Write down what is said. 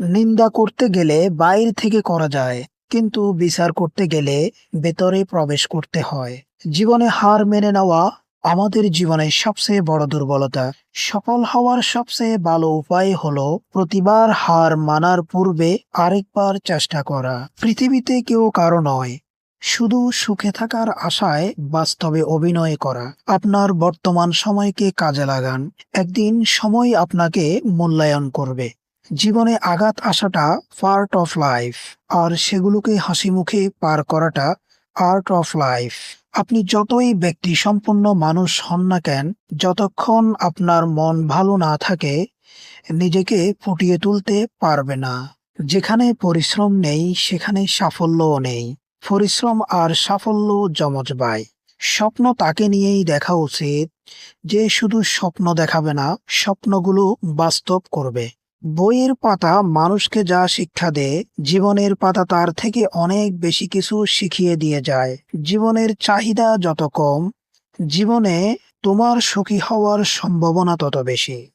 নিন্দা করতে গেলে বাইর থেকে করা যায়, কিন্তু বিচার করতে গেলে ভেতরে প্রবেশ করতে হয়। জীবনে হার মেনে নেওয়া আমাদের জীবনের সবচেয়ে বড় দুর্বলতা। সফল হওয়ার সবচেয়ে ভালো উপায় হলো প্রতিবার হার মানার পূর্বে আরেকবার চেষ্টা করা। পৃথিবীতে কেউ কারও নয়, শুধু সুখে থাকার আশায় বাস্তবে অভিনয় করা। আপনার বর্তমান সময়কে কাজে লাগান। একদিন সময় আপনাকে মূল্যায়ন করবে। জীবনে আঘাত আসাটা পার্ট অফ লাইফ আর সেগুলোকে হাসি মুখে পার করাটা আর্ট অফ লাইফ আপনি যতই ব্যক্তি সম্পন্ন মানুষ হন না কেন, যতক্ষণ আপনার মন ভালো না থাকে, নিজেকে ফুটিয়ে তুলতে পারবে না। যেখানে পরিশ্রম নেই, সেখানে সাফল্যও নেই। পরিশ্রম আর সাফল্য জমজ ভাই স্বপ্ন তাকে নিয়েই দেখা উচিত যে শুধু স্বপ্ন দেখাবে না, স্বপ্নগুলো বাস্তব করবে। বইয়ের পাতা মানুষকে যা শিক্ষা দেয়, জীবনের পাতা তার থেকে অনেক বেশি কিছু শিখিয়ে দিয়ে যায়। জীবনের চাহিদা যত কম, জীবনে তোমার সুখী হওয়ার সম্ভাবনা তত বেশি।